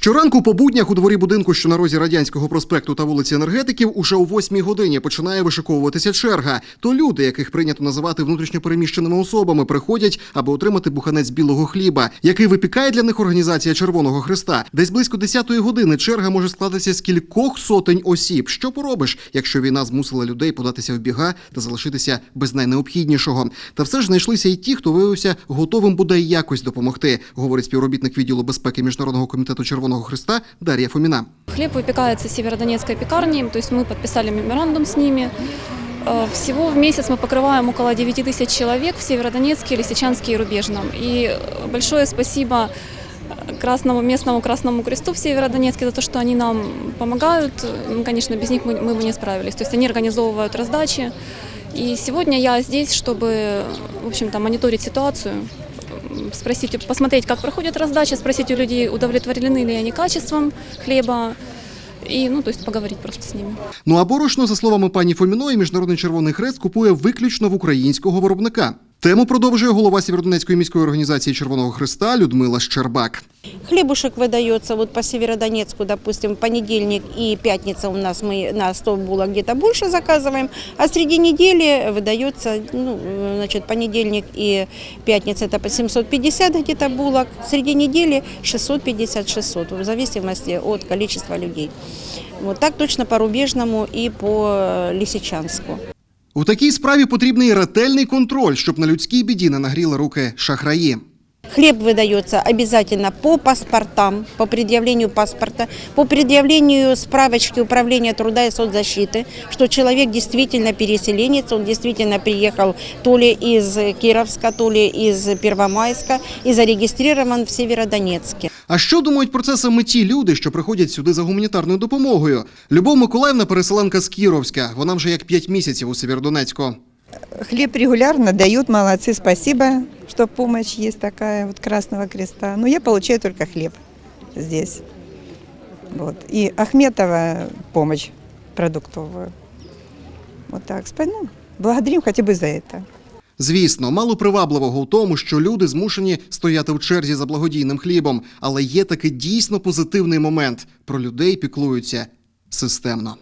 Щоранку по буднях у дворі будинку, що на розі радянського проспекту та вулиці енергетиків, уже о восьмій годині починає вишиковуватися черга. То люди, яких прийнято називати внутрішньопереміщеними особами, приходять, аби отримати буханець білого хліба, який випікає для них організація Червоного Христа. Десь близько 10-ї години черга може складатися з кількох сотень осіб. Що поробиш, якщо війна змусила людей податися в біга та залишитися без найнеобхіднішого? Та все ж знайшлися й ті, хто виявився готовим бодай якось допомогти, говорить співробітник відділу безпеки міжнародного комітету Червоного Христа Дар'я Фоміна. Хлеб выпекается северодонецкой пекарней, то есть мы подписали меморандум с ними. Э, Всего в месяц мы покрываем около 9 тысяч человек в Северодонецке, Лисичанске и Рубежном. И э, большое спасибо э, Красному, местному Красному Кресту в Северодонецке за то, что они нам помогают. Ну, конечно, без них мы, мы бы не справились. То есть они организовывают раздачи. И сегодня я здесь, чтобы, в общем-то, мониторить ситуацию, м, спросить, посмотреть, как проходит раздача, спросить у людей, удовлетворены ли они качеством хлеба, І ну, то есть поговорить просто с ними. Ну а борошно, за словами пані Фоміної, Міжнародний Червоний Хрест купує виключно в українського виробника. Тему продовжує голова Сєвєродонецької міської організації Червоного Христа Людмила Щербак. Хлебушек выдается вот по Северодонецку, допустим, понедельник и пятница у нас мы на 100 булок где-то больше заказываем, а среди недели выдается, ну, значит, понедельник и пятница это по 750 где-то булок, среди недели 650-600, в зависимости от количества людей. Вот так точно по Рубежному и по э, Лисичанску. У такій справі потрібний ретельний контроль, щоб на людській біді не нагріли руки шахраї. Хлеб выдается обязательно по паспортам, по предъявлению паспорта, по предъявлению справочки Управления труда и соцзащиты, что человек действительно переселенец, он действительно приехал то ли из Кировска, то ли из Первомайска и зарегистрирован в Северодонецке. А що думають про це саме ті люди, що приходять сюди за гуманітарною допомогою? Любов Миколаївна переселенка з Кіровська. Вона вже як п'ять місяців у Сєвєродонецьку. Хлеб регулярно дают, молодцы, спасибо, что помощь есть такая вот Красного Креста. Но я получаю только хлеб здесь. Вот. И Ахметова помощь продуктовую. Вот так. Спа- Ну, благодарим хотя бы за это. Звісно, мало привабливого у тому, що люди змушені стояти в черзі за благодійним хлібом, але є таки дійсно позитивний момент. Про людей піклуються системно.